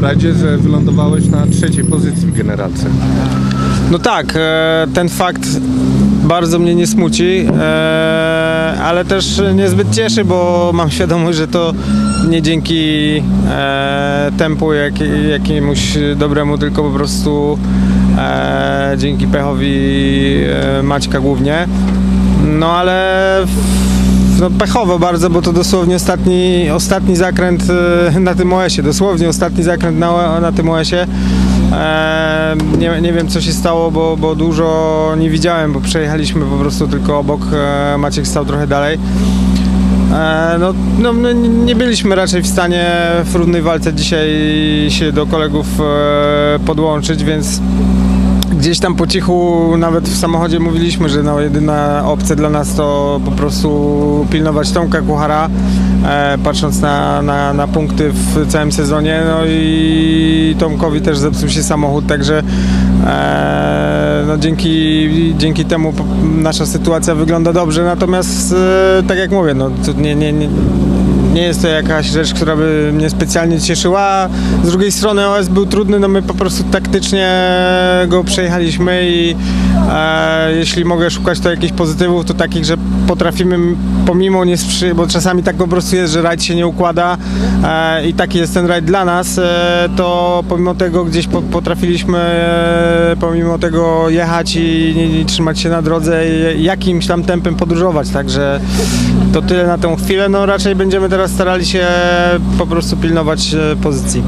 rajdzie, że wylądowałeś na trzeciej pozycji w generalce. No tak, e, ten fakt bardzo mnie nie smuci, e, ale też niezbyt cieszy, bo mam świadomość, że to nie dzięki e, tempu jak, jakiemuś dobremu, tylko po prostu dzięki pechowi Maćka głównie. No ale w- no, pechowo bardzo, bo to dosłownie ostatni, ostatni zakręt e, na tym OS-ie, dosłownie ostatni zakręt na, na tym OS-ie. E, nie, nie wiem co się stało, bo, bo dużo nie widziałem, bo przejechaliśmy po prostu tylko obok, e, Maciek stał trochę dalej. No, no, no, nie- byliśmy raczej w stanie w równej walce dzisiaj się do kolegów podłączyć, więc gdzieś tam po cichu nawet w samochodzie mówiliśmy, że no, jedyna opcja dla nas to po prostu pilnować Tomka Kuchara, e, patrząc na, na, na punkty w całym sezonie, no i Tomkowi też zepsuł się samochód, także e, no, dzięki, dzięki temu nasza sytuacja wygląda dobrze, natomiast e, tak jak mówię, no, nie, nie, nie, nie jest to jakaś rzecz, która by mnie specjalnie cieszyła. Z drugiej strony OS był trudny, no my po prostu taktycznie go przejechaliśmy i e, jeśli mogę szukać to jakichś pozytywów, to takich, że potrafimy pomimo nie sprzy... bo czasami tak po prostu jest, że rajd się nie układa e, i taki jest ten rajd dla nas, e, to pomimo tego gdzieś po, potrafiliśmy e, pomimo tego jechać i, trzymać się na drodze i jakimś tam tempem podróżować, także to tyle na tę chwilę, no raczej będziemy teraz starali się po prostu pilnować e, pozycji.